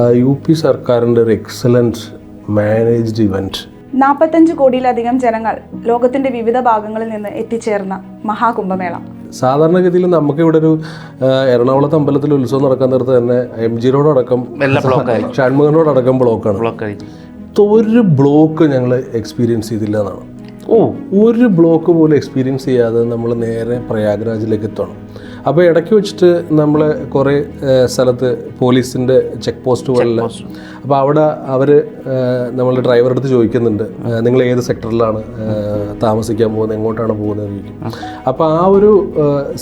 U P സർക്കാരിന്റെ ഒരു excellent managed event നാൽപ്പത്തഞ്ച് കോടിയിലധികം ജനങ്ങൾ ലോകത്തിന്റെ വിവിധ ഭാഗങ്ങളിൽ നിന്ന് എത്തിച്ചേർന്ന മഹാകുംഭമേള. സാധാരണഗതിയിൽ നമുക്കിവിടെ ഒരു ആ, എറണാകുളത്ത് അമ്പലത്തിൽ ഉത്സവം നടക്കാൻ നേരത്ത് തന്നെ എം ജി റോഡടക്കം അടക്കം ബ്ലോക്കാണ് ഒരു ബ്ലോക്ക് ഞങ്ങൾ എക്സ്പീരിയൻസ് ചെയ്തില്ല എന്നാണ്. ഓ. ഒരു ബ്ലോക്ക് പോലും എക്സ്പീരിയൻസ് ചെയ്യാതെ നമ്മൾ നേരെ പ്രയാഗ്രാജിലേക്ക് എത്തണം അപ്പോൾ ഇടയ്ക്ക് വെച്ചിട്ട് നമ്മൾ കുറേ സ്ഥലത്ത് പോലീസിന്റെ ചെക്ക് പോസ്റ്റുകളിൽ അപ്പോൾ അവിടെ അവർ നമ്മൾ ഡ്രൈവറുടെ അടുത്ത് ചോദിക്കുന്നുണ്ട് നിങ്ങൾ ഏത് സെക്ടറിലാണ് താമസിക്കാൻ പോകുന്നത് എങ്ങോട്ടാണ് പോകുന്നത് ചോദിക്കും. അപ്പോൾ ആ ഒരു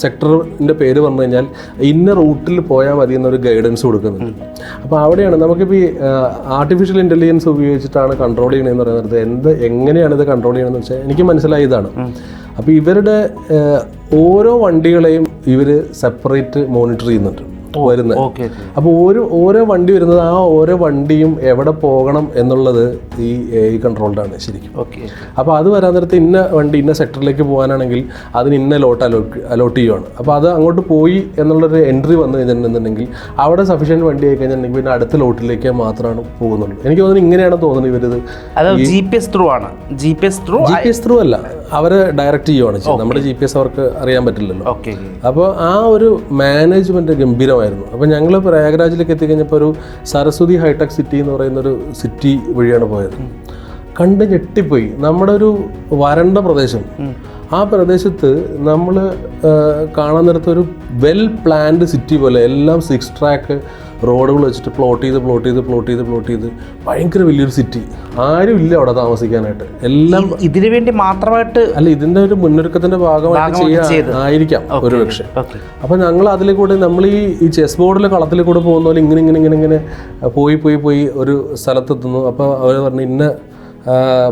സെക്ടറിന്റെ പേര് പറഞ്ഞു കഴിഞ്ഞാൽ ഇന്ന റൂട്ടിൽ പോയാൽ മതി എന്നൊരു ഗൈഡൻസ് കൊടുക്കുന്നുണ്ട്. അപ്പോൾ അവിടെയാണ് നമുക്കിപ്പോൾ ഈ ആർട്ടിഫിഷ്യൽ ഇന്റലിജൻസ് ഉപയോഗിച്ചിട്ടാണ് കൺട്രോൾ ചെയ്യണമെന്ന് പറയുന്നത് എന്ത് എങ്ങനെയാണ് ഇത് കൺട്രോൾ ചെയ്യണമെന്ന് വെച്ചാൽ എനിക്ക് മനസ്സിലായി ഇതാണ് അപ്പോൾ ഇവരുടെ ഓരോ വണ്ടികളെയും ഇവർ സെപ്പറേറ്റ് മോണിറ്റർ ചെയ്യുന്നുണ്ട്. വരുന്നത് അപ്പോൾ ഓരോ ഓരോ വണ്ടി വരുന്നത് ആ ഓരോ വണ്ടിയും എവിടെ പോകണം എന്നുള്ളത് ഈ എ ഐ കൺട്രോൾഡാണ് ശരിക്കും. ഓക്കെ അപ്പോൾ അത് വരാൻ നേരത്ത് ഇന്ന വണ്ടി ഇന്ന സെക്ടറിലേക്ക് പോകാനാണെങ്കിൽ അതിന് ഇന്ന ലോട്ട് അലോട്ട് അലോട്ട് ചെയ്യുവാണ്. അപ്പോൾ അത് അങ്ങോട്ട് പോയി എന്നുള്ളൊരു എൻട്രി വന്നു കഴിഞ്ഞിട്ടുണ്ടെന്നുണ്ടെങ്കിൽ അവിടെ സഫീഷ്യന്റ് വണ്ടി ആയി കഴിഞ്ഞിട്ടുണ്ടെങ്കിൽ പിന്നെ അടുത്ത ലോട്ടിലേക്ക് മാത്രമാണ് പോകുന്നുള്ളൂ. എനിക്ക് തോന്നുന്നു ഇങ്ങനെയാണ് തോന്നുന്നത് ഇവരിത് ജി പി എസ് ത്രൂ ആണ്. G P S through G P S through അല്ല. അവർ ഡയറക്റ്റ് ചെയ്യുവാണ് ചെയ്യുന്നത്. നമ്മുടെ ജി പി എസ് അവർക്ക് അറിയാൻ പറ്റില്ലല്ലോ. അപ്പോൾ ആ ഒരു മാനേജ്മെന്റ് ഗംഭീരമായിരുന്നു. അപ്പോൾ ഞങ്ങൾ പ്രയാഗ്രാജിലേക്ക് എത്തിക്കഴിഞ്ഞപ്പോൾ ഒരു സരസ്വതി ഹൈടെക് സിറ്റി എന്ന് പറയുന്ന ഒരു സിറ്റി വഴിയാണ് പോയത്. കണ്ട് ഞെട്ടിപ്പോയി. നമ്മുടെ ഒരു വരണ്ട പ്രദേശം. ആ പ്രദേശത്ത് നമ്മൾ കാണാൻ നേരത്തെ ഒരു വെൽ പ്ലാൻഡ് സിറ്റി പോലെ എല്ലാം സിക്സ് ട്രാക്ക് റോഡുകൾ വെച്ചിട്ട് പ്ലോട്ട് ചെയ്ത് പ്ലോട്ട് ചെയ്ത് പ്ലോട്ട് ചെയ്ത് പ്ലോട്ട് ചെയ്ത് ഭയങ്കര വലിയൊരു സിറ്റി ആരും ഇല്ല അവിടെ താമസിക്കാനായിട്ട്. എല്ലാം ഇതിനു വേണ്ടി മാത്രമായിട്ട് അല്ല ഇതിന്റെ ഒരു മുന്നൊരുക്കത്തിന്റെ ഭാഗമായിട്ട് ചെയ്യാൻ ആയിരിക്കാം ഒരു പക്ഷേ അപ്പോൾ ഞങ്ങൾ അതിൽ കൂടെ നമ്മൾ ഈ ഈ ചെസ് ബോർഡിലെ കളത്തിൽ കൂടെ പോകുന്ന പോലെ ഇങ്ങനെ ഇങ്ങനെ ഇങ്ങനെ ഇങ്ങനെ പോയി പോയി പോയി ഒരു സ്ഥലത്തെത്തുന്നു. അപ്പോൾ അവർ പറഞ്ഞു ഇന്ന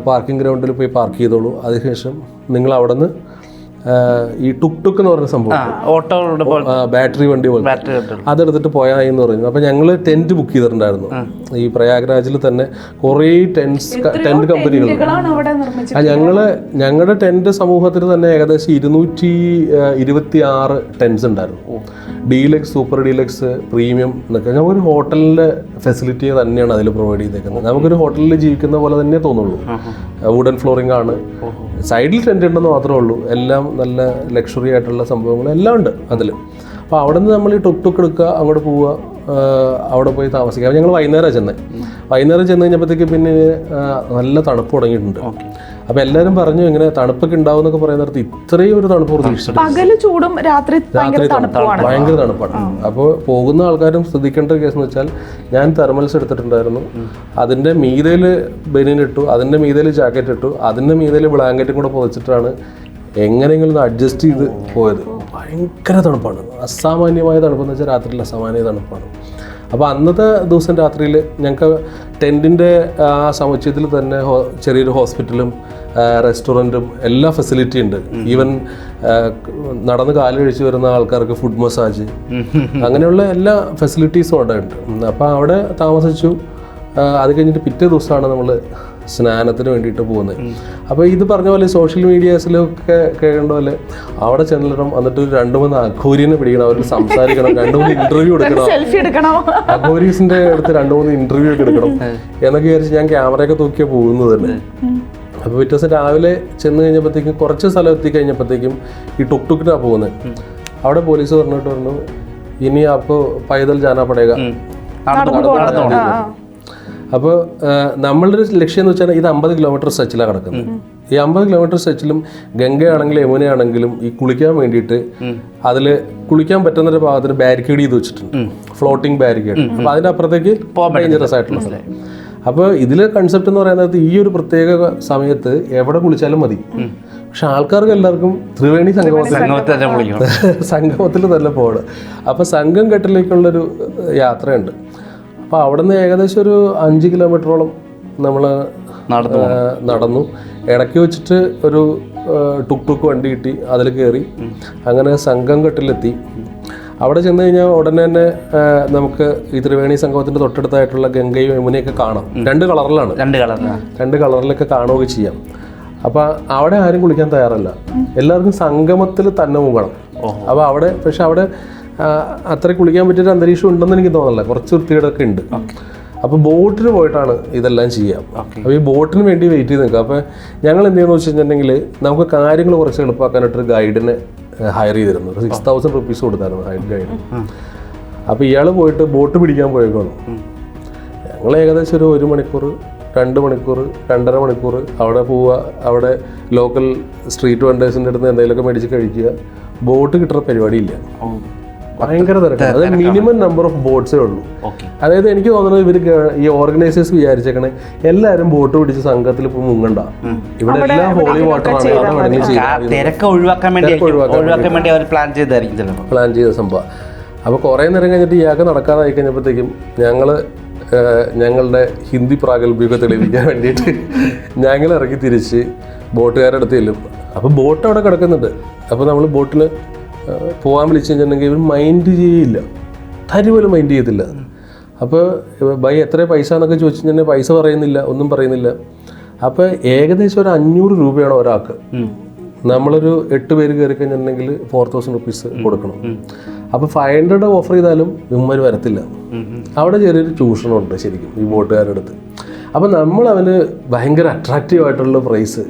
പാർക്കിംഗ് ഗ്രൗണ്ടിൽ പോയി പാർക്ക് ചെയ്തോളൂ. അതിനുശേഷം നിങ്ങൾ അവിടെ നിന്ന് ഈ ടുക് ടുക്ക് എന്ന് പറഞ്ഞ സംഭവം ബാറ്ററി വണ്ടി പോലെ അതെടുത്തിട്ട് പോയാൽ എന്ന് പറഞ്ഞു. അപ്പൊ ഞങ്ങൾ ടെന്റ് ബുക്ക് ചെയ്തിട്ടുണ്ടായിരുന്നു. ഈ പ്രയാഗ്രാജിൽ തന്നെ കുറേ ടെൻസ് ടെന്റ് കമ്പനികൾ ഞങ്ങൾ ഞങ്ങളുടെ ടെന്റ് സമൂഹത്തിൽ തന്നെ ഏകദേശം ഇരുന്നൂറ്റി ഇരുപത്തി ആറ് ടെൻസ് ഉണ്ടായിരുന്നു. ഡീലക്സ് സൂപ്പർ ഡീലക്സ് പ്രീമിയം എന്നൊക്കെ. ഞങ്ങൾ ഒരു ഹോട്ടലിന്റെ ഫെസിലിറ്റി തന്നെയാണ് അതിൽ പ്രൊവൈഡ് ചെയ്തേക്കുന്നത്. നമുക്കൊരു ഹോട്ടലിൽ ജീവിക്കുന്ന പോലെ തന്നെ തോന്നുള്ളൂ. വുഡൻ ഫ്ലോറിംഗ് ആണ്. സൈഡിൽ ടെന്റ് ഉണ്ടെന്ന് മാത്രമേ ഉള്ളൂ. എല്ലാം നല്ല ലക്ഷറി ആയിട്ടുള്ള സംഭവങ്ങൾ എല്ലാം ഉണ്ട് അതിൽ അപ്പോൾ അവിടെ നിന്ന് നമ്മൾ ഈ ടുക്ക് ടുക്ക് എടുക്കുക അങ്ങോട്ട് പോവുക അവിടെ പോയി താമസിക്കുക. അപ്പോൾ ഞങ്ങൾ വൈകുന്നേരം ചെന്ന്. വൈകുന്നേരം ചെന്ന് കഴിഞ്ഞപ്പോഴത്തേക്ക് പിന്നെ നല്ല തണുപ്പ് തുടങ്ങിയിട്ടുണ്ട്. അപ്പോൾ എല്ലാവരും പറഞ്ഞു ഇങ്ങനെ തണുപ്പൊക്കെ ഉണ്ടാവും എന്നൊക്കെ പറയുന്ന നേരത്ത് ഇത്രയും ഒരു തണുപ്പ് പകൽ ചൂടും രാത്രി ഭയങ്കര തണുപ്പുമാണ്. ഭയങ്കര തണുപ്പാണ്. അപ്പോൾ പോകുന്ന ആൾക്കാരും ശ്രദ്ധിക്കേണ്ട ഒരു കേസ് എന്ന് വെച്ചാൽ ഞാൻ തെർമൽസ് എടുത്തിട്ടുണ്ടായിരുന്നു. അതിന്റെ മീതയിൽ ബനിയൻ ഇട്ടു അതിന്റെ മീതയിൽ ജാക്കറ്റ് ഇട്ടു അതിന്റെ മീതയിൽ ബ്ലാങ്കറ്റും കൂടെ പൊതിച്ചിട്ടാണ് എങ്ങനെയെങ്കിലും ഒന്ന് അഡ്ജസ്റ്റ് ചെയ്ത് പോയത്. ഭയങ്കര തണുപ്പാണ്. അസാമാന്യമായ തണുപ്പെന്ന് വെച്ചാൽ രാത്രിയിൽ അസാമാന്യ തണുപ്പാണ്. അപ്പോൾ അന്നത്തെ ദിവസം രാത്രിയിൽ ഞങ്ങൾക്ക് ടെന്റിന്റെ ആ സമുച്ചയത്തിൽ തന്നെ ചെറിയൊരു ഹോസ്പിറ്റലും റെസ്റ്റോറന്റും എല്ലാ ഫെസിലിറ്റി ഉണ്ട്. ഈവൻ നടന്ന് കാലഴിച്ച് വരുന്ന ആൾക്കാർക്ക് ഫുഡ് മസാജ് അങ്ങനെയുള്ള എല്ലാ ഫെസിലിറ്റീസും അവിടെ ഉണ്ട്. അപ്പോൾ അവിടെ താമസിച്ചു. അത് കഴിഞ്ഞിട്ട് പിറ്റേ ദിവസമാണ് നമ്മൾ സ്നാനത്തിന് വേണ്ടിയിട്ട് പോകുന്നത്. അപ്പോൾ ഇത് പറഞ്ഞ പോലെ സോഷ്യൽ മീഡിയാസിലൊക്കെ കേൾക്കേണ്ട പോലെ അവിടെ ചെന്നിടണം എന്നിട്ട് ഒരു രണ്ട് മൂന്ന് അഘോരിനെ പിടിക്കണം അവർ സംസാരിക്കണം രണ്ട് മൂന്ന് ഇന്റർവ്യൂ എടുക്കണം. അഘോരീസിന്റെ അടുത്ത് രണ്ട് മൂന്ന് ഇന്റർവ്യൂ ഒക്കെ എടുക്കണം. എന്നൊക്കെ വിചാരിച്ച് ഞാൻ ക്യാമറയൊക്കെ തൂക്കിയാ പോകുന്നത് തന്നെ. അപ്പോൾ പിറ്റേ ദിവസം രാവിലെ ചെന്ന് കഴിഞ്ഞപ്പോഴത്തേക്കും കുറച്ച് സ്ഥലം എത്തി കഴിഞ്ഞപ്പോഴത്തേക്കും ഈ ടുക് ടുക്കിനാണ് പോകുന്നത് അവിടെ പോലീസ് പറഞ്ഞിട്ട് പറഞ്ഞു ഇനി അപ്പോൾ പൈതൽ ജാനാ പടേക. അപ്പോൾ നമ്മളുടെ ഒരു ലക്ഷ്യം എന്ന് വെച്ചാൽ ഇത് അമ്പത് കിലോമീറ്റർ സ്ട്രെച്ചിലാണ് കിടക്കുന്നത്. ഈ അമ്പത് കിലോമീറ്റർ സ്ട്രെച്ചിലും ഗംഗയാണെങ്കിലും യമുനയാണെങ്കിലും ഈ കുളിക്കാൻ വേണ്ടിയിട്ട് അതിൽ കുളിക്കാൻ പറ്റുന്ന ഒരു ഭാഗത്തിന് ബാരിക്കേഡ് ചെയ്ത് വെച്ചിട്ടുണ്ട്. ഫ്ലോട്ടിംഗ് ബാരിക്കേഡ് അപ്പോൾ അതിന്റെ അപ്പുറത്തേക്ക് ഡേഞ്ചറസ് ആയിട്ടുള്ള സ്ഥലം. അപ്പോൾ ഇതിലെ കൺസെപ്റ്റ് എന്ന് പറയുന്നത് ഈ ഒരു പ്രത്യേക സമയത്ത് എവിടെ കുളിച്ചാലും മതി. പക്ഷെ ആൾക്കാർക്ക് എല്ലാവർക്കും ത്രിവേണി സംഗമത്തിൽ സംഗമത്തിൽ തന്നെ പോകണം അപ്പോൾ സംഘം കെട്ടിലേക്കുള്ളൊരു യാത്രയുണ്ട്. അപ്പോൾ അവിടെ നിന്ന് ഏകദേശം ഒരു അഞ്ച് കിലോമീറ്ററോളം നമ്മൾ നടന്നു നടന്നു. ഇടയ്ക്ക് വെച്ചിട്ട് ഒരു ടുക് ടുക്ക് വണ്ടി കിട്ടി അതിൽ കയറി അങ്ങനെ സംഘം കെട്ടിലെത്തി അവിടെ ചെന്ന് കഴിഞ്ഞാൽ ഉടനെ തന്നെ നമുക്ക് ഈ ത്രിവേണി സംഗമത്തിന്റെ തൊട്ടടുത്തായിട്ടുള്ള ഗംഗയും യമുനയൊക്കെ കാണാം. രണ്ട് കളറിലാണ്. രണ്ട് കളറിലാണ് രണ്ട് കളറിലൊക്കെ കാണുകയൊക്കെ ചെയ്യാം. അപ്പോൾ അവിടെ ആരും കുളിക്കാൻ തയ്യാറല്ല. എല്ലാവർക്കും സംഗമത്തിൽ തന്നെ മുങ്ങണം അപ്പോൾ അവിടെ പക്ഷെ അവിടെ അത്ര കുളിക്കാൻ പറ്റിയൊരു അന്തരീക്ഷം ഉണ്ടെന്ന് എനിക്ക് തോന്നുന്നില്ല. കുറച്ച് വൃത്തികേടൊക്കെ ഉണ്ട്. അപ്പോൾ ബോട്ടിന് പോയിട്ടാണ് ഇതെല്ലാം ചെയ്യാം. അപ്പോൾ ഈ ബോട്ടിന് വേണ്ടി വെയിറ്റ് ചെയ്ത് നിൽക്കുക. അപ്പോൾ ഞങ്ങൾ എന്ത് ചെയ്യുന്നു വെച്ച് കഴിഞ്ഞിട്ടുണ്ടെങ്കിൽ നമുക്ക് കാര്യങ്ങൾ കുറച്ച് എളുപ്പമാക്കാനായിട്ടൊരു ഗൈഡിനെ ഹയർ ചെയ്തിരുന്നു. ഒരു സിക്സ് തൗസൻഡ് റുപ്പീസ് കൊടുത്തായിരുന്നു ഹൈഡ് ഗൈഡ് അപ്പോൾ ഇയാൾ പോയിട്ട് ബോട്ട് പിടിക്കാൻ പോയേക്കാണ്. ഞങ്ങൾ ഏകദേശം ഒരു ഒരു മണിക്കൂർ രണ്ട് മണിക്കൂർ രണ്ടര മണിക്കൂർ അവിടെ പോവുക. അവിടെ ലോക്കൽ സ്ട്രീറ്റ് വെണ്ടേഴ്സിന്റെ അടുത്ത് എന്തെങ്കിലുമൊക്കെ മേടിച്ച് കഴിക്കുക. ബോട്ട് കിട്ടുന്ന പരിപാടിയില്ല. ഭയങ്കര തിരക്കാണ്. അതായത് മിനിമം നമ്പർ ഓഫ് ബോട്ട്സേ ഉള്ളൂ. അതായത് എനിക്ക് തോന്നുന്നത് ഇവർ ഈ ഓർഗനൈസേഴ്സ് വിചാരിച്ചേക്കണേ എല്ലാവരും ബോട്ട് പിടിച്ച് സംഘത്തിൽ ഇപ്പോൾ മുങ്ങണ്ട. ഇവിടെ എല്ലാം ഹോളി വാട്ടറാണ് അവിടെ വേണമെങ്കിൽ ചെയ്യാം തിരക്ക് ഒഴിവാക്കാൻ വേണ്ടി ഒഴിവാക്കാൻ വേണ്ടി. അവർ പ്ലാൻ ചെയ്തായിരിക്കും പ്ലാൻ ചെയ്ത സംഭവം. അപ്പോൾ കുറേ നേരം കഴിഞ്ഞിട്ട് ഇയാൾക്ക് നടക്കാതായി കഴിഞ്ഞപ്പോഴത്തേക്കും ഞങ്ങൾ ഞങ്ങളുടെ ഹിന്ദി പ്രാഗൽഭ്യമൊക്കെ തെളിയിക്കാൻ വേണ്ടിയിട്ട് ഞങ്ങൾ ഇറങ്ങി തിരിച്ച് ബോട്ടുകാരുടെ അടുത്ത് ചെല്ലും. അപ്പോൾ ബോട്ട് അവിടെ കിടക്കുന്നുണ്ട്. അപ്പോൾ നമ്മൾ ബോട്ടിൽ പോകാൻ വിളിച്ചു കഴിഞ്ഞിട്ടുണ്ടെങ്കിൽ ഇവർ മൈൻഡ് ചെയ്യില്ല. തരി പോലും മൈൻഡ് ചെയ്യത്തില്ല അപ്പോൾ ബൈ എത്ര പൈസ എന്നൊക്കെ ചോദിച്ചു കഴിഞ്ഞാൽ പൈസ പറയുന്നില്ല ഒന്നും പറയുന്നില്ല. അപ്പോൾ ഏകദേശം ഒരു അഞ്ഞൂറ് രൂപയാണ് ഒരാൾക്ക്. നമ്മളൊരു എട്ട് പേര് കയറി കഴിഞ്ഞിട്ടുണ്ടെങ്കിൽ ഫോർ തൗസൻഡ് റുപ്പീസ് കൊടുക്കണം. അപ്പോൾ ഫൈവ് ഹൺഡ്രഡ് ഓഫർ ചെയ്താലും ഇവന്മാർ വരത്തില്ല. അവിടെ ചെറിയൊരു ചൂഷണമുണ്ട് ശരിക്കും ഈ ബോട്ടുകാരുടെ അടുത്ത്. അപ്പോൾ നമ്മൾ അവന് ഭയങ്കര അട്രാക്റ്റീവ് ആയിട്ടുള്ള പ്രൈസ്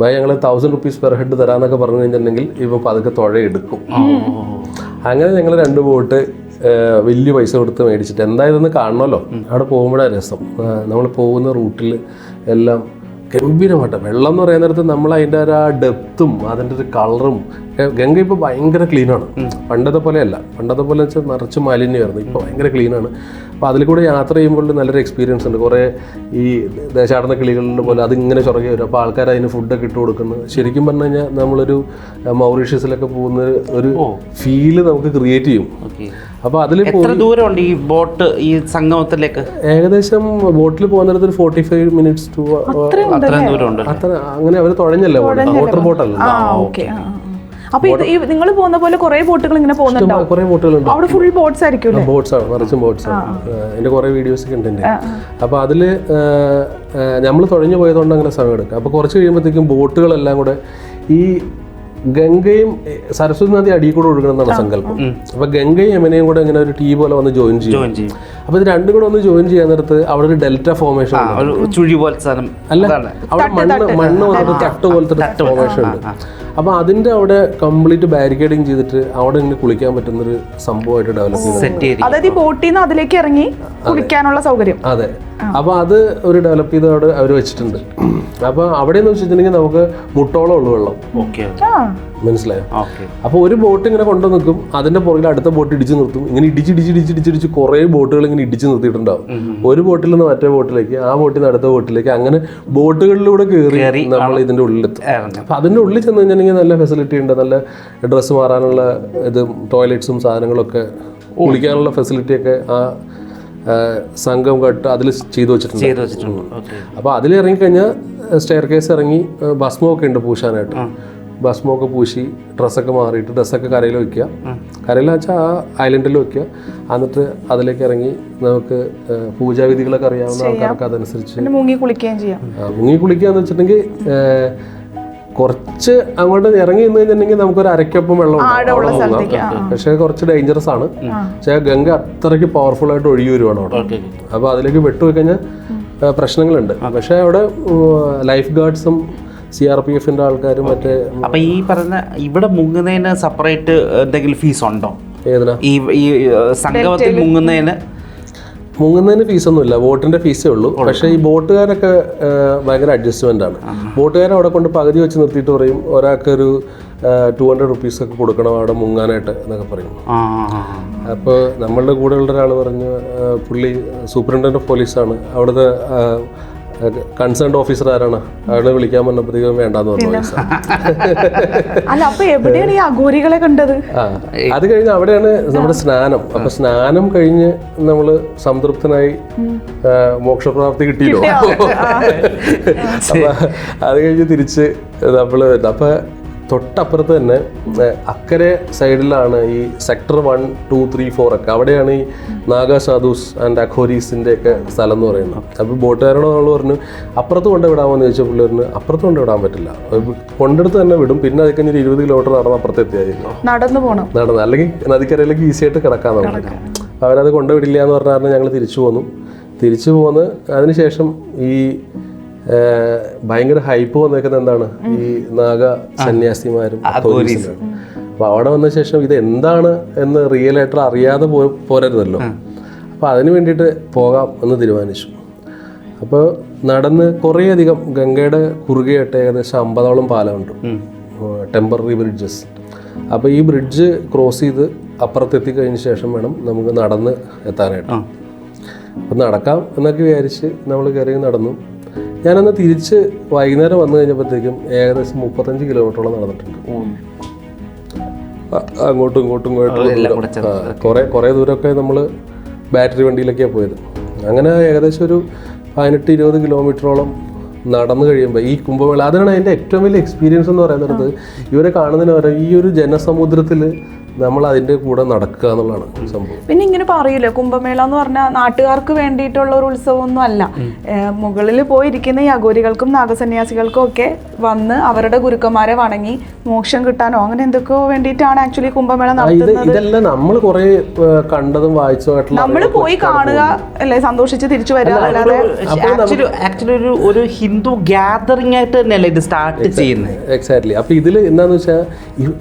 ഭയ ഞങ്ങൾ തൗസൻഡ് റുപ്പീസ് പെർ ഹെഡ് തരാന്നൊക്കെ പറഞ്ഞു കഴിഞ്ഞിട്ടുണ്ടെങ്കിൽ ഇപ്പൊ പതുക്കെ തുഴ എടുക്കും. അങ്ങനെ ഞങ്ങൾ രണ്ട് ബോട്ട് വലിയ പൈസ കൊടുത്ത് മേടിച്ചിട്ട് എന്തായതെന്ന് കാണണമല്ലോ അവിടെ പോകുമ്പോഴാണ് രസം. നമ്മൾ പോകുന്ന റൂട്ടിൽ എല്ലാം ഗംഭീരമായിട്ട് വെള്ളം എന്ന് പറയുന്ന നേരത്ത് നമ്മൾ അതിന്റെ ഒരു ആ ഡെപ്തും അതിന്റെ ഒരു കളറും ഗംഗ ഇപ്പോൾ ഭയങ്കര ക്ലീനാണ് പണ്ടത്തെ പോലെയല്ല പണ്ടത്തെ പോലെ വെച്ചാൽ നിറച്ച് മാലിന്യമായിരുന്നു. ഇപ്പോൾ ഭയങ്കര ക്ലീനാണ് അപ്പോൾ അതിൽ കൂടെ യാത്ര ചെയ്യുമ്പോൾ നല്ലൊരു എക്സ്പീരിയൻസ് ഉണ്ട്. കുറേ ഈ ദേശാടന കിളികളുടെ പോലെ അതിങ്ങനെ ചുറകെ വരും. അപ്പോൾ ആൾക്കാർ അതിന് ഫുഡൊക്കെ ഇട്ട് കൊടുക്കുന്നത് ശരിക്കും പറഞ്ഞു കഴിഞ്ഞാൽ നമ്മളൊരു മൗറീഷ്യസിലൊക്കെ പോകുന്ന ഒരു ഫീൽ നമുക്ക് ക്രിയേറ്റ് ചെയ്യും. അപ്പോൾ അതിൽ എത്ര ദൂരമുണ്ട് ഈ ബോട്ട് ഈ സംഗമത്തിലേക്ക്? ഏകദേശം ബോട്ടിൽ പോകുന്ന നേരത്ത് ഒരു ഫോർട്ടി ഫൈവ് മിനിറ്റ്സ് ടു അത്ര അങ്ങനെ അവർ തുഴഞ്ഞല്ലേ വോട്ടർ ബോട്ടല്ല അപ്പൊ ഇത് നിങ്ങൾ പോകുന്ന പോലെ കുറെ ബോട്ടുകൾ ഇങ്ങനെ പോകുന്നുണ്ടാവും. കുറേ ബോട്ടുകളുണ്ട്. അവിടെ ഫുൾ ബോട്ട്സ് ആയിരിക്കും ബോട്ട്സ് ആണ്. നിറച്ചും ബോട്ട്സ് ആണ്. എന്റെ കുറേ വീഡിയോസ് ഒക്കെ ഉണ്ട് എന്റെ അപ്പോൾ അതിൽ നമ്മൾ തുഴഞ്ഞു പോയതുകൊണ്ട് അങ്ങനെ സമയം എടുക്കും. അപ്പോൾ കുറച്ച് കഴിയുമ്പോഴത്തേക്കും ബോട്ടുകളെല്ലാം കൂടെ ഈ ഗംഗയും സരസ്വതി നദി അടിയിൽ കൂടെ ഒഴുകണം എന്നാണ് സങ്കല്പം. അപ്പൊ ഗംഗയും യമനയും കൂടെ ഇങ്ങനെ ഒരു ടീ പോലെ വന്ന് ജോയിൻ ചെയ്യും. അപ്പൊ ചെയ്യും. അപ്പോൾ ഇത് രണ്ടും കൂടെ ഒന്ന് ജോയിൻ ചെയ്യാൻ നേരത്ത് അവിടെ ഒരു ഡെൽറ്റ ഫോർമേഷൻ അല്ല അതാണ്. അവിടെ മണ്ണ് മണ്ണ് വന്നിട്ട് തട്ട് പോലത്തെ ഫോർമേഷൻ ഉണ്ട്. അപ്പോൾ അതിന്റെ അവിടെ കംപ്ലീറ്റ് ബാരിക്കേഡിങ് ചെയ്തിട്ട് അവിടെ ഇങ്ങനെ കുളിക്കാൻ പറ്റുന്നൊരു സംഭവമായിട്ട് ഡെവലപ്പ് ചെയ്തു. അതായത് ഈ ബോട്ടിൽ നിന്ന് അതിലേക്ക് ഇറങ്ങി കുളിക്കാനുള്ള സൗകര്യം. അതെ. അപ്പോൾ അത് ഒരു ഡെവലപ്പ് ചെയ്ത് അവിടെ അവർ വെച്ചിട്ടുണ്ട്. അപ്പോൾ അവിടെ എന്ന് വെച്ചിട്ടുണ്ടെങ്കിൽ നമുക്ക് മുട്ടോളം ഉള്ളു വെള്ളം. ഓക്കെ ആ. മനസ്സിലായോ? അപ്പോൾ ഒരു ബോട്ട് ഇങ്ങനെ കൊണ്ടു നിൽക്കും അതിന്റെ പുറകിൽ അടുത്ത ബോട്ട് ഇടിച്ചു നിർത്തും. ഇങ്ങനെ ഇടിച്ച് ഇടിച്ച് ഇടിച്ച് ഇടിച്ച് ഇടിച്ച് കുറേ ബോട്ടുകൾ ഇങ്ങനെ ഇടിച്ച് നിർത്തിയിട്ടുണ്ടാവും. ഒരു ബോട്ടിൽ നിന്ന് മറ്റേ ബോട്ടിലേക്ക് ആ ബോട്ടിൽ നിന്ന് അടുത്ത ബോട്ടിലേക്ക് അങ്ങനെ ബോട്ടുകളിലൂടെ കയറി നമ്മൾ ഇതിന്റെ ഉള്ളിലെത്തും. ഇറങ്ങും. അതിന്റെ ഉള്ളിൽ ചെന്ന് കഴിഞ്ഞാൽ നല്ല ഫെസിലിറ്റി ഉണ്ട് നല്ല ഡ്രസ്സ് മാറാനുള്ള ഇത് ടോയ്ലറ്റ്സും സാധനങ്ങളൊക്കെ കുളിക്കാനുള്ള ഫെസിലിറ്റിയൊക്കെ ആ ആ, സംഘം കട്ട് അതിൽ ചെയ്തു വെച്ചിട്ടുണ്ട്. അപ്പൊ വെച്ചിട്ടുണ്ട്. കഴിഞ്ഞാൽ അപ്പോൾ അതിൽ ഇറങ്ങിക്കഴിഞ്ഞാൽ സ്റ്റെയർ കേസ് ഇറങ്ങി ഭസ്മൊക്കെ ഭസ്മമൊക്കെ ഉണ്ട് പൂശാനായിട്ട്. ഭസ്മമൊക്കെ പൂശി ഡ്രസ്സൊക്കെ മാറിയിട്ട് ഡ്രസ്സൊക്കെ കരയിൽ വയ്ക്കുക കരയിൽ വെച്ചാൽ ആ ഐലൻഡിൽ വയ്ക്കുക എന്നിട്ട് അതിലേക്ക് ഇറങ്ങി നമുക്ക് പൂജാവിധികളൊക്കെ അറിയാവുന്ന ആൾക്കാർക്ക് അതനുസരിച്ച് മുങ്ങി കുളിക്കുകയും ചെയ്യാം. മുങ്ങി കുളിക്കുക എന്ന് വെച്ചിട്ടുണ്ടെങ്കിൽ കുറച്ച് അങ്ങോട്ട് ഇറങ്ങി നിന്ന് കഴിഞ്ഞിട്ടുണ്ടെങ്കിൽ നമുക്കൊരു അരക്കൊപ്പം വെള്ളം. സ്ഥലത്തേക്ക്, കുറച്ച് ഡേഞ്ചറസ് ആണ്. പക്ഷേ ഗംഗ അത്രയ്ക്ക് പവർഫുൾ ആയിട്ട് ഒഴുകി വരുവാണ് അവിടെ. അപ്പോൾ അതിലേക്ക് വെട്ടുപോയി കഴിഞ്ഞാൽ പ്രശ്നങ്ങളുണ്ട്. പക്ഷേ അവിടെ ലൈഫ് ഗാർഡ്സും സി ആർ പി എഫിന്റെ ആൾക്കാരും മറ്റേ അപ്പൊ ഈ പറഞ്ഞ ഇവിടെ മുങ്ങുന്നതിന് സെപ്പറേറ്റ് എന്തെങ്കിലും ഫീസ് ഉണ്ടോ? ഏതിനാ? ഈ ഈ സംഗമത്തിൽ മുങ്ങുന്നതിന്? മുങ്ങുന്നതിന് ഫീസൊന്നുമില്ല ബോട്ടിന്റെ ഫീസേ ഉള്ളൂ. പക്ഷേ ഈ ബോട്ടുകാരൊക്കെ ഭയങ്കര അഡ്ജസ്റ്റ്മെന്റ് ആണ്. ബോട്ടുകാരെ അവിടെ കൊണ്ട് പകുതി വെച്ച് നിർത്തിയിട്ട് പറയും ഒരാൾക്ക് ഒരു ടു ഹൺഡ്രഡ് റുപ്പീസ് ഒക്കെ കൊടുക്കണം അവിടെ മുങ്ങാനായിട്ട് എന്നൊക്കെ പറയും. അപ്പോൾ നമ്മളുടെ കൂടെയുള്ള ഒരാൾ പറഞ്ഞു പുള്ളി സൂപ്രണ്ടന്റ് ഓഫ് പോലീസാണ്. അവിടുത്തെ കൺസേൺഡ് ഓഫീസർ ആരാണ്? അയാളെ വിളിക്കാൻ പറഞ്ഞപ്പോഴത്തേക്കും വേണ്ടെന്ന് പറഞ്ഞു അല്ല അപ്പൊ എവിടെയാണ് ഈ അഘോരികളെ കണ്ടത്? അത് കഴിഞ്ഞ് അവിടെയാണ് നമ്മുടെ സ്നാനം. അപ്പൊ സ്നാനം കഴിഞ്ഞ് നമ്മൾ സംതൃപ്തനായി മോക്ഷപ്രാപ്തി കിട്ടിയല്ലോ അത് കഴിഞ്ഞ് തിരിച്ച് നമ്മൾ അപ്പൊ തൊട്ടപ്പുറത്ത് തന്നെ അക്കരെ സൈഡിലാണ് ഈ sector one two three four ഒക്കെ. അവിടെയാണ് ഈ നാഗ സാധുസ് ആൻഡ് അഖോരീസിന്റെ ഒക്കെ സ്ഥലം എന്ന് പറയുന്നത്. അപ്പോൾ ബോട്ടുകാരോട് നമ്മൾ പറഞ്ഞു അപ്പുറത്ത് കൊണ്ട് വിടാമെന്ന് ചോദിച്ചാൽ പുള്ളി പറഞ്ഞു അപ്പുറത്ത് കൊണ്ട് വിടാൻ പറ്റില്ല. കൊണ്ടെടുത്ത് തന്നെ വിടും. പിന്നെ അത് കഴിഞ്ഞ് ഇരുപത് കിലോമീറ്റർ നടന്ന് അപ്പുറത്ത് എത്തിയായിരുന്നു. നടന്നു പോകണം നടന്നു. അല്ലെങ്കിൽ നദിക്കരയിലേക്ക് ഈസി ആയിട്ട് കിടക്കാൻ നമുക്ക് അവരത് കൊണ്ടുവിടില്ല എന്ന് പറഞ്ഞാൽ ഞങ്ങൾ തിരിച്ചു പോന്നു. തിരിച്ചു പോന്ന് അതിനുശേഷം ഈ ഭയങ്കര ഹൈപ്പ് വന്നേക്കുന്നത് എന്താണ്? ഈ നാഗ സന്യാസിമാരും അപ്പൊ അവിടെ വന്ന ശേഷം ഇത് എന്താണ് എന്ന് റിയൽ ആയിട്ട് അറിയാതെ പോ പോരരുതല്ലോ. അപ്പോൾ അതിന് വേണ്ടിയിട്ട് പോകാം എന്ന് തീരുമാനിച്ചു. അപ്പോൾ നടന്ന് കുറേയധികം ഗംഗയുടെ കുറുകയായിട്ട് ഏകദേശം അമ്പതോളം പാലമുണ്ട്. ടെമ്പററി ബ്രിഡ്ജസ് അപ്പോൾ ഈ ബ്രിഡ്ജ് ക്രോസ് ചെയ്ത് അപ്പുറത്തെത്തി കഴിഞ്ഞ ശേഷം വേണം നമുക്ക് നടന്ന് എത്താനായിട്ട്. അപ്പൊ അപ്പം നടക്കാം എന്നൊക്കെ വിചാരിച്ച് നമ്മൾ കയറി നടന്നു. ഞാനന്ന് തിരിച്ച് വൈകുന്നേരം വന്നു കഴിഞ്ഞപ്പോഴത്തേക്കും ഏകദേശം മുപ്പത്തഞ്ച് കിലോമീറ്ററോളം നടന്നിട്ടുണ്ട്. അങ്ങോട്ടും ഇങ്ങോട്ടും ഇങ്ങോട്ടും കുറേ കുറേ ദൂരമൊക്കെ നമ്മൾ ബാറ്ററി വണ്ടിയിലൊക്കെയാണ് പോയത്. അങ്ങനെ ഏകദേശം ഒരു പതിനെട്ട് ഇരുപത് കിലോമീറ്ററോളം നടന്നു കഴിയുമ്പോൾ ഈ കുംഭമേള അതാണ് എന്റെ ഏറ്റവും വലിയ എക്സ്പീരിയൻസ് എന്ന് പറയുന്നത്. ഇവരെ കാണുന്നതിന് പകരം ഈ ഒരു ജനസമുദ്രത്തിൽ നമ്മൾ അതിന്റെ കൂടെ നടക്കുക എന്നുള്ളതാണ് സംഭവം. പിന്നെ ഇങ്ങനെ പറയില്ല കുംഭമേള എന്ന് പറഞ്ഞാൽ നാട്ടുകാർക്ക് വേണ്ടിയിട്ടുള്ള ഒരു ഉത്സവമൊന്നും അല്ല. മുകളിൽ പോയിരിക്കുന്ന ഈ അഘോരികൾക്കും നാഗസന്യാസികൾക്കും ഒക്കെ വന്ന് അവരുടെ ഗുരുക്കന്മാരെ വണങ്ങി മോക്ഷം കിട്ടാനോ അങ്ങനെ എന്തൊക്കെയോ വേണ്ടിയിട്ടാണ് ആക്ച്വലി കുംഭമേള നടത്തുന്നത്. ഇതെല്ലാം നമ്മൾ കുറെ കണ്ടതും വായിച്ചതുമായിട്ടുള്ള നമ്മൾ പോയി കാണുക അല്ലേ സന്തോഷിച്ച് തിരിച്ചു വരിക അല്ലാതെ ആക്ച്വലി ആക്ച്വലി ഒരു ഒരു ഹിന്ദു ഗാദറിംഗ് ആയിട്ട് തന്നെയല്ലേ ഇത് സ്റ്റാർട്ട് ചെയ്യുന്നത്? എക്സാക്ട്ലി അപ്പൊ ഇതിൽ എന്താന്ന് വെച്ചാൽ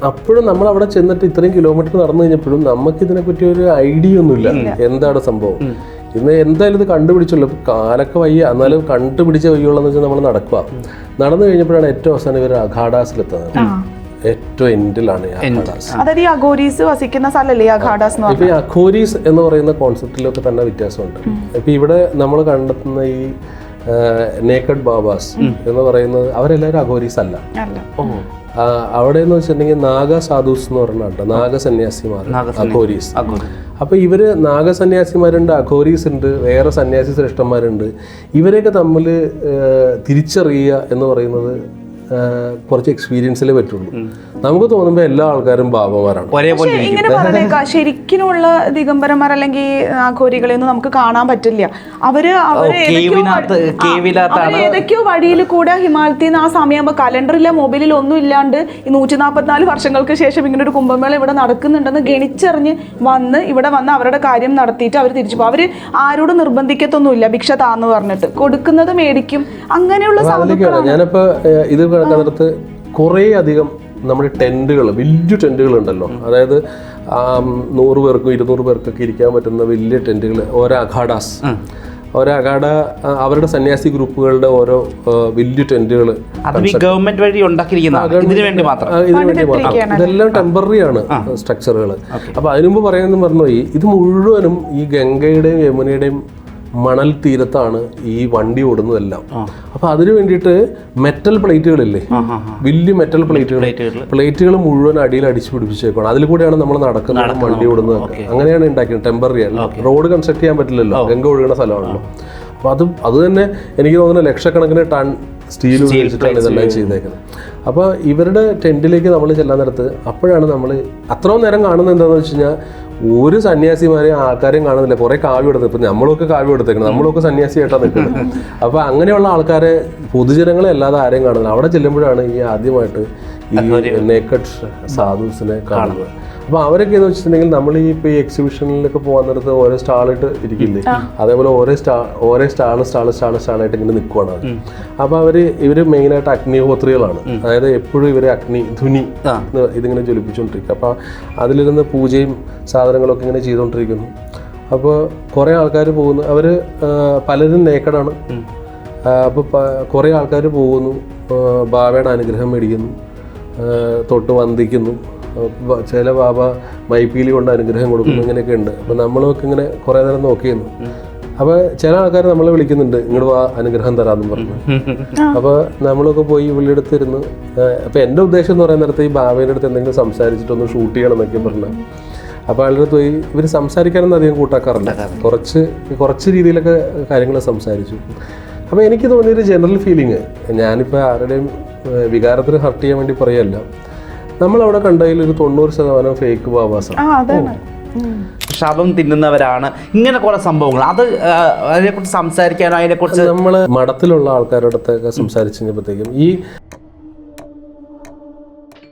അപ്പോഴും നമ്മൾ അവിടെ ചെന്നിട്ട് ഇത്രയും കിലോമീറ്റർ നടന്നു കഴിഞ്ഞപ്പോഴും നമുക്ക് ഇതിനെപ്പറ്റി ഒരു ഐഡിയ ഒന്നുമില്ല. എന്താണ് സംഭവം? ഇന്ന് എന്തായാലും ഇത് കണ്ടുപിടിച്ചുള്ളൂ ഇപ്പൊ കാലൊക്കെ വയ്യ. എന്നാലും കണ്ടുപിടിച്ച വയ്യുള്ളതെന്ന് വെച്ചാൽ നമ്മൾ നടക്കുക നടന്നു കഴിഞ്ഞപ്പോഴാണ് ഏറ്റവും അവസാനം ഇവർ അഖാഡാസിലെത്തുന്നത് ഏറ്റവും എൻഡിലാണ് അതായത് ഈ അഘോരീസ് വസിക്കുന്ന അഘാഡാസ് ഇപ്പൊ ഈ അഖോരീസ് എന്ന് പറയുന്ന കോൺസെപ്റ്റിലൊക്കെ തന്നെ വ്യത്യാസമുണ്ട്. ഇപ്പൊ ഇവിടെ നമ്മൾ കണ്ടെത്തുന്ന ഈ നേക്കഡ് ബാബാസ് എന്ന് പറയുന്നത് അവരെല്ലാവരും അഘോരീസ് അല്ല. അവിടെ എന്ന് വെച്ചിട്ടുണ്ടെങ്കിൽ നാഗ സാധുസ് എന്ന് പറഞ്ഞിട്ടുണ്ട് നാഗ സന്യാസിമാർ അഘോരീസ്. അപ്പൊ ഇവർ നാഗസന്യാസിമാരുണ്ട് അഘോരീസ് ഉണ്ട് വേറെ സന്യാസി ശ്രേഷ്ഠന്മാരുണ്ട്. ഇവരെയൊക്കെ തമ്മിൽ തിരിച്ചറിയുക എന്ന് പറയുന്നത് കുറച്ച് എക്സ്പീരിയൻസിലേ പറ്റുള്ളൂ. നമുക്ക് തോന്നുമ്പോൾ എല്ലാ ആൾക്കാരും ബാബമാരാണ് ഒരേപോലെ ഇങ്ങനെ പറഞ്ഞേക്കാം ശരിക്കുമുള്ള ദിഗംബരന്മാർ അല്ലെങ്കിൽ ആഘോരികളെ ഒന്നും നമുക്ക് കാണാൻ പറ്റില്ല. അവർ അവർ ഏതൊക്കെയോ വഴിയിൽ കൂടെ ഹിമാലയത്തിൽ നിന്ന് ആ സമയമാകുമ്പോൾ കലണ്ടറില്ല മൊബൈലിൽ ഒന്നും ഇല്ലാണ്ട് ഈ നൂറ്റി നാൽപ്പത്തിനാല് വർഷങ്ങൾക്ക് ശേഷം ഇങ്ങനെ ഒരു കുംഭമേള ഇവിടെ നടക്കുന്നുണ്ടെന്ന് ഗണിച്ചറിഞ്ഞ് വന്ന് ഇവിടെ വന്ന് അവരുടെ കാര്യം നടത്തിയിട്ട് അവർ തിരിച്ചു പോകും. അവർ ആരോടും നിർബന്ധിക്കത്തൊന്നുമില്ല ഭിക്ഷ താന്ന് പറഞ്ഞിട്ട്. കൊടുക്കുന്നത് മേടിക്കും. അങ്ങനെയുള്ള അതിലേക്കാണ് ഞാനിപ്പോ ഇത് കണക്കടുത്ത് കുറേ അധികം നമ്മുടെ ടെന്റുകൾ വലിയ ടെന്റുകൾ ഉണ്ടല്ലോ അതായത് നൂറ് പേർക്കും ഇരുന്നൂറ് പേർക്കൊക്കെ ഇരിക്കാൻ പറ്റുന്ന വലിയ ടെന്റുകൾ ഓരോ അഖാഡാസ്. ഓരോ അഖാഡ അവരുടെ സന്യാസി ഗ്രൂപ്പുകളുടെ ഓരോ വലിയ ടെന്റുകൾ ഗവൺമെന്റ് വഴി ഇതിനു വേണ്ടി മാത്രം. ഇതെല്ലാം ടെമ്പററി ആണ് സ്ട്രക്ചറുകൾ അപ്പൊ അതിനു മുമ്പ് പറയുന്നത് മറന്നുപോയി ഇത് മുഴുവനും ഈ ഗംഗയുടെയും യമുനയുടെയും മണൽ തീരത്താണ് ഈ വണ്ടി ഓടുന്നതെല്ലാം. അപ്പൊ അതിനു വേണ്ടിയിട്ട് മെറ്റൽ പ്ലേറ്റുകളില്ലേ വലിയ മെറ്റൽ പ്ലേറ്റുകൾ പ്ലേറ്റുകൾ മുഴുവൻ അടിയിൽ അടിച്ചു പിടിപ്പിച്ചേക്കാണ് അതിൽ കൂടെയാണ് നമ്മൾ നടക്കുന്നത് വണ്ടി ഓടുന്നത്. അങ്ങനെയാണ് ഉണ്ടാക്കിയത്. ടെമ്പററി അല്ല. റോഡ് കൺസ്ട്രക്ട് ചെയ്യാൻ പറ്റില്ലല്ലോ. ഗംഗ ഒഴുകുന്ന സ്ഥലമാണല്ലോ. അപ്പൊ അത് അത് തന്നെ എനിക്ക് തോന്നുന്നു ലക്ഷക്കണക്കിന് ടൺ സ്റ്റീൽ ഉപയോഗിച്ചിട്ടാണ് ഇതെല്ലാം ചെയ്തേക്കുന്നത്. അപ്പോൾ ഇവരുടെ ടെന്റിലേക്ക് നമ്മൾ ചെല്ലാൻ നേരത്ത് അപ്പോഴാണ് നമ്മൾ അത്രയും നേരം കാണുന്നത് എന്താണെന്ന് വെച്ച് കഴിഞ്ഞാൽ ഒരു സന്യാസിമാരെ ആൾക്കാരെയും കാണുന്നില്ല. കുറെ കാവ്യം എടുത്ത് ഇപ്പൊ നമ്മളൊക്കെ കാവ്യം എടുത്തേക്കണം നമ്മളൊക്കെ സന്യാസിയായിട്ടാണ് നിൽക്കുന്നത്. അപ്പൊ അങ്ങനെയുള്ള ആൾക്കാരെ പൊതുജനങ്ങളെ അല്ലാതെ ആരെയും കാണുന്നില്ല. അവിടെ ചെല്ലുമ്പോഴാണ് ഈ ആദ്യമായിട്ട് ഈ നേക്കഡ് സാധുസിനെ കാണുന്നത്. അപ്പൊ അവരൊക്കെ എന്ന് വെച്ചിട്ടുണ്ടെങ്കിൽ നമ്മൾ ഈ ഇപ്പൊ ഈ എക്സിബിഷനിലൊക്കെ പോകാൻ നേരത്ത് ഓരോ സ്റ്റാളിട്ട് ഇരിക്കില്ലേ? അതേപോലെ ഓരോ സ്റ്റാ ഓരോ സ്റ്റാൾ സ്റ്റാൾ സ്റ്റാൾ സ്റ്റാളായിട്ട് ഇങ്ങനെ നിൽക്കുവാണ് അവർ അപ്പൊ അവർ ഇവർ മെയിൻ മെയിനായിട്ട് അഗ്നിഹോത്രികളാണ് അതായത് എപ്പോഴും ഇവർ അഗ്നി ധുനി ഇതിങ്ങനെ ജ്വലിപ്പിച്ചുകൊണ്ടിരിക്കും അപ്പൊ അതിലിരുന്ന് പൂജയും സാധനങ്ങളൊക്കെ ഇങ്ങനെ ചെയ്തുകൊണ്ടിരിക്കുന്നു അപ്പോൾ കുറേ ആൾക്കാർ പോകുന്നു. അവർ പലരും നേക്കടാണ് അപ്പോൾ കുറേ ആൾക്കാർ പോകുന്നു. ബാബയുടെ അനുഗ്രഹം മേടിക്കുന്നു. തൊട്ട് വന്ദിക്കുന്നു. ചില ബാബ മൈപ്പീലി കൊണ്ട് അനുഗ്രഹം കൊടുക്കുന്നു ഇങ്ങനെയൊക്കെ ഉണ്ട് അപ്പം നമ്മളൊക്കെ ഇങ്ങനെ കുറേ നേരം നോക്കിയിരുന്നു. അപ്പോൾ ചില ആൾക്കാർ നമ്മളെ വിളിക്കുന്നുണ്ട് ഇങ്ങോട്ട് വാ അനുഗ്രഹം തരാന്ന് പറഞ്ഞു. അപ്പോൾ നമ്മളൊക്കെ പോയി വിളിയെടുത്തിരുന്നു അപ്പൊ എന്റെ അപ്പോൾ എന്റെ ഉദ്ദേശം എന്ന് പറയുന്ന നേരത്തെ ഈ ബാബയുടെ അടുത്ത് എന്തെങ്കിലും സംസാരിച്ചിട്ടൊന്ന് ഷൂട്ട് ചെയ്യണം എന്നൊക്കെ പറഞ്ഞു. അപ്പോൾ ആളുടെ അടുത്ത് പോയി ഇവർ സംസാരിക്കാനൊന്നും അധികം കൂട്ടാക്കാറില്ല. കുറച്ച് കുറച്ച് രീതിയിലൊക്കെ കാര്യങ്ങൾ സംസാരിച്ചു. അപ്പോൾ എനിക്ക് തോന്നിയൊരു ജനറൽ ഫീലിംഗ് ഞാനിപ്പോൾ ആരുടെയും വികാരത്തിന് ഹർട്ട് ചെയ്യാൻ വേണ്ടി പറയല്ല നമ്മളവിടെ കണ്ടതിൽ ഒരു തൊണ്ണൂറ് ശതമാനം ഫേക്ക് ബാബാസാണ് ആ അതാണ്. ഉം. ശവം തിന്നുന്നവരാണ്. ഇങ്ങനെ കുറെ സംഭവങ്ങൾ. അത് അതിനെക്കുറിച്ച് സംസാരിക്കാനോ അതിനെക്കുറിച്ച് നമ്മൾ മഠത്തിലുള്ള ആൾക്കാരുടെ അടുത്തൊക്കെ സംസാരിച്ചു കഴിഞ്ഞപ്പോഴത്തേക്കും ഈ